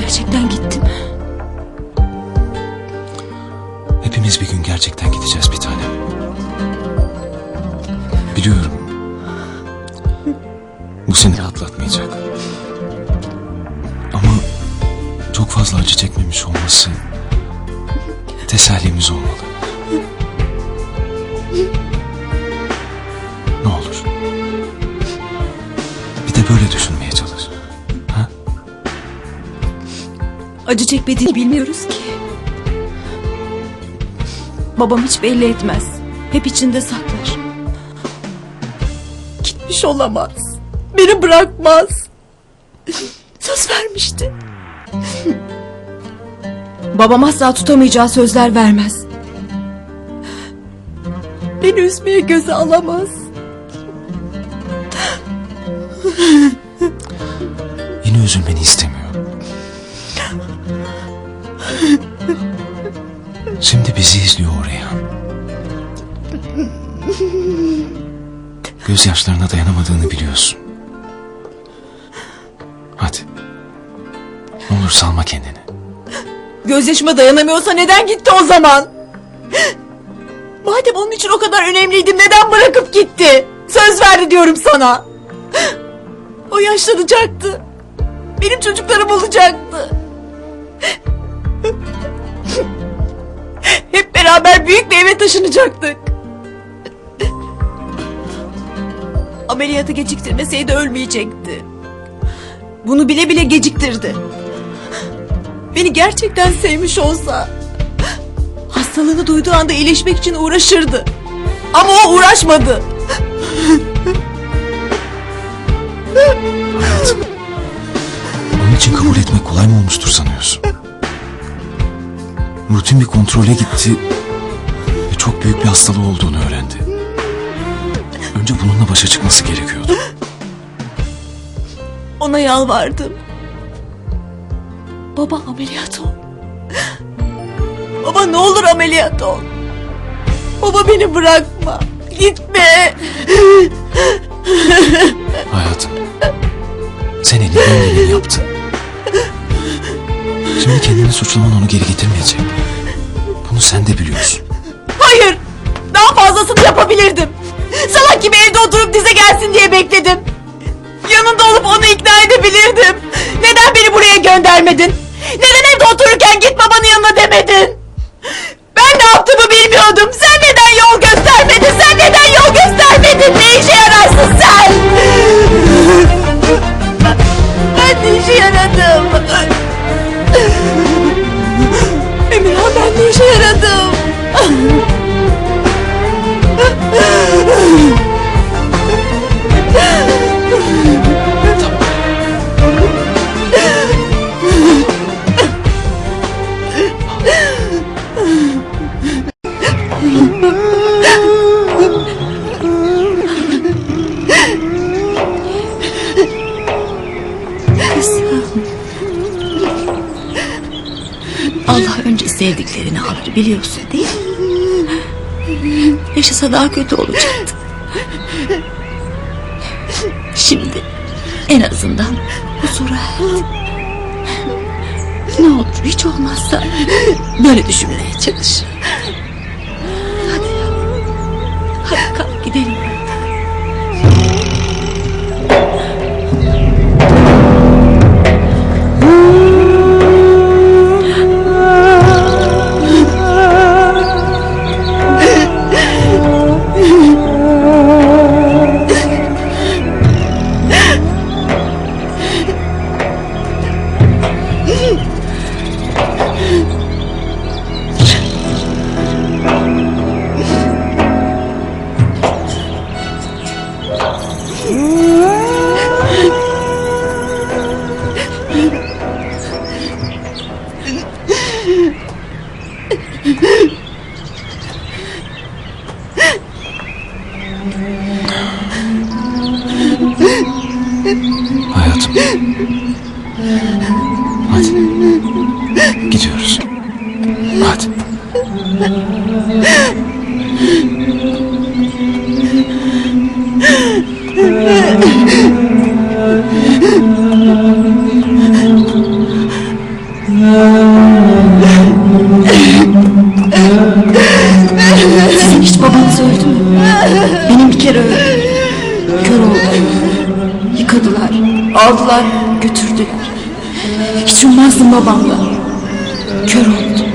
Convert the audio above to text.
Gerçekten gittim. Hepimiz bir gün gerçekten gideceğiz bir tanem. Biliyorum. Bu seni rahatlatmayacak. Ama çok fazla acı çekmemiş olması tesellimiz olmalı. Acı çekmediğini bilmiyoruz ki. Babam hiç belli etmez. Hep içinde saklar. Gitmiş olamaz. Beni bırakmaz. Söz vermişti. Babam asla tutamayacağı sözler vermez. Beni üzmeye göze alamaz. Yine üzülmeni istemiyor. Bizi izliyor oraya. Gözyaşlarına dayanamadığını biliyorsun. Hadi. Ne olur salma kendini. Gözyaşıma dayanamıyorsa neden gitti o zaman? Madem onun için o kadar önemliydim neden bırakıp gitti? Söz verdi diyorum sana. O yaşlanacaktı. Benim çocuklarım olacaktı. Eve taşınacaktık. Ameliyatı geciktirmeseydi ölmeyecekti. Bunu bile bile geciktirdi. Beni gerçekten sevmiş olsa hastalığını duyduğu anda iyileşmek için uğraşırdı. Ama o uğraşmadı. Hayatım. Onun için kabul etmek kolay mı olmuştur sanıyorsun? Rutin bir kontrole gitti çok büyük bir hastalığı olduğunu öğrendi. Önce bununla başa çıkması gerekiyordu. Ona yalvardım. Baba ameliyat ol. Baba ne olur ameliyat ol. Baba beni bırakma. Gitme. Hayatım. Sen elinden geleni yaptın. Şimdi kendini suçlaman onu geri getirmeyecek. Bunu sen de biliyorsun. Daha fazlasını yapabilirdim. Salak gibi evde oturup dize gelsin diye bekledim. Yanında olup onu ikna edebilirdim. Neden beni buraya göndermedin? Neden evde otururken git babanın yanına demedin? Ben ne yaptığımı bilmiyordum. Sevdiklerini alır biliyorsun değil mi? Yaşasa daha kötü olacaktı. Şimdi en azından huzura. Ne olur hiç olmazsa böyle düşünmeye çalış. Hayatım. Hadi. Gidiyoruz. Hadi. Sizin hiç babanız öldü mü? Benim bir kere öldü. Kör oldu. Yıkadılar. Aldılar. Götürdüler. Hiç ummazdım babamla. Kör oldu.